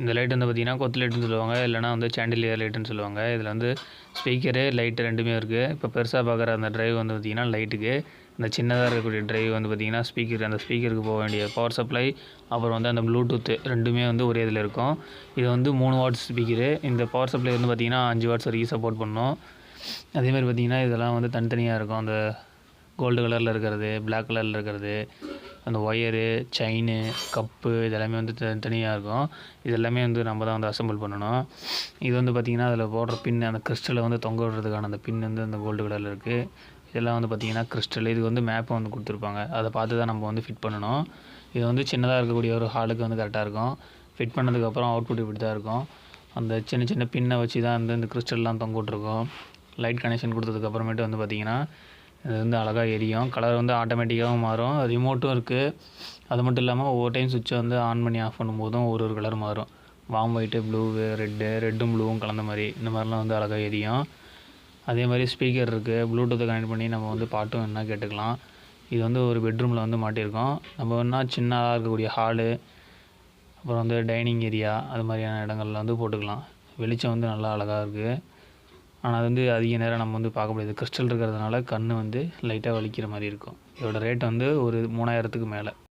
இந்த லைட் வந்து பார்த்திங்கன்னா கொத்து லைட்டுன்னு சொல்லுவாங்க. இல்லைனா வந்து சாண்டிலியர் லைட்டுன்னு சொல்லுவாங்க. இதில் வந்து ஸ்பீக்கரு லைட்டு ரெண்டுமே இருக்குது இப்போ பெருசாக பார்க்குற அந்த டிரைவ் வந்து பார்த்திங்கன்னா லைட்டுக்கு இந்த சின்னதாக இருக்கக்கூடிய டிரைவ் வந்து பார்த்திங்கன்னா ஸ்பீக்கர் அந்த ஸ்பீக்கருக்கு போக வேண்டிய பவர் சப்ளை அப்புறம் வந்து அந்த ப்ளூடூத்து ரெண்டுமே வந்து ஒரே இதில் இருக்கும். இது வந்து மூணு வாட்ஸ் ஸ்பீக்கரு இந்த பவர் சப்ளை வந்து பார்த்திங்கன்னா அஞ்சு வாட்ஸ் வரைக்கும் சப்போர்ட் பண்ணும். அதேமாதிரி பார்த்திங்கன்னா இதெல்லாம் வந்து தனித்தனியாக இருக்கும். அந்த கோல்டு கலரில் இருக்கிறது பிளாக் கலரில் இருக்கிறது. அந்த ஒயரு செயினு கப்பு இதெல்லாமே வந்து தனியாக இருக்கும். இது எல்லாமே வந்து நம்ம தான் வந்து அசெம்பிள் பண்ணணும். இது வந்து பார்த்திங்கன்னா அதில் போடுற பின் அந்த கிறிஸ்டலை வந்து தொங்க விடுறதுக்கான அந்த பின் வந்து அந்த கோல்டு கலரில் இருக்குது இதெல்லாம் வந்து பார்த்திங்கன்னா கிறிஸ்டல் இது வந்து மேப்பை வந்து கொடுத்துருப்பாங்க. அதை பார்த்து தான் நம்ம வந்து ஃபிட் பண்ணணும். இது வந்து சின்னதாக இருக்கக்கூடிய ஒரு ஹாலுக்கு வந்து கரெக்டாக இருக்கும். ஃபிட் பண்ணதுக்கப்புறம் அவுட்புட் இப்படி தான் இருக்கும். அந்த சின்ன சின்ன பின்னை வச்சு தான் வந்து இந்த கிறிஸ்டல்லாம் தொங்க விட்ருக்கோம் லைட் கனெக்ஷன் கொடுத்ததுக்கப்புறமேட்டு வந்து பார்த்திங்கன்னா இது வந்து அழகாக எரியும். கலர் வந்து ஆட்டோமேட்டிக்காகவும் மாறும். ரிமோட்டும் இருக்குது அது மட்டும் இல்லாமல் ஒவ்வொரு டைம் சுவிட்சை வந்து ஆன் பண்ணி ஆஃப் பண்ணும்போதும் ஒரு ஒரு கலர் மாறும். வாம் ஒயிட்டு ப்ளூவு ரெட்டு ரெட்டும் ப்ளூவும் கலந்த மாதிரி. இந்த மாதிரிலாம் வந்து அழகாக எரியும். அதே மாதிரி ஸ்பீக்கர் இருக்குது ப்ளூடூத்தை கனெக்ட் பண்ணி நம்ம வந்து பாட்டும் என்ன கேட்டுக்கலாம். இது வந்து ஒரு பெட்ரூமில் வந்து மாட்டியிருக்கோம். நம்ம வேணால் சின்னதாக இருக்கக்கூடிய ஹாலு அப்புறம் வந்து டைனிங் ஏரியா அது மாதிரியான இடங்கள்ல வந்து போட்டுக்கலாம். வெளிச்சம் வந்து நல்லா அழகாக இருக்குது ஆனால் அது வந்து அதிக நேரம் நம்ம வந்து பார்க்க முடியாது. கிறிஸ்டல் இருக்கிறதுனால கண் வந்து லைட்டாக வலிக்கிற மாதிரி இருக்கும். இதோட ரேட் வந்து ஒரு மூணாயிரத்துக்கு மேலே.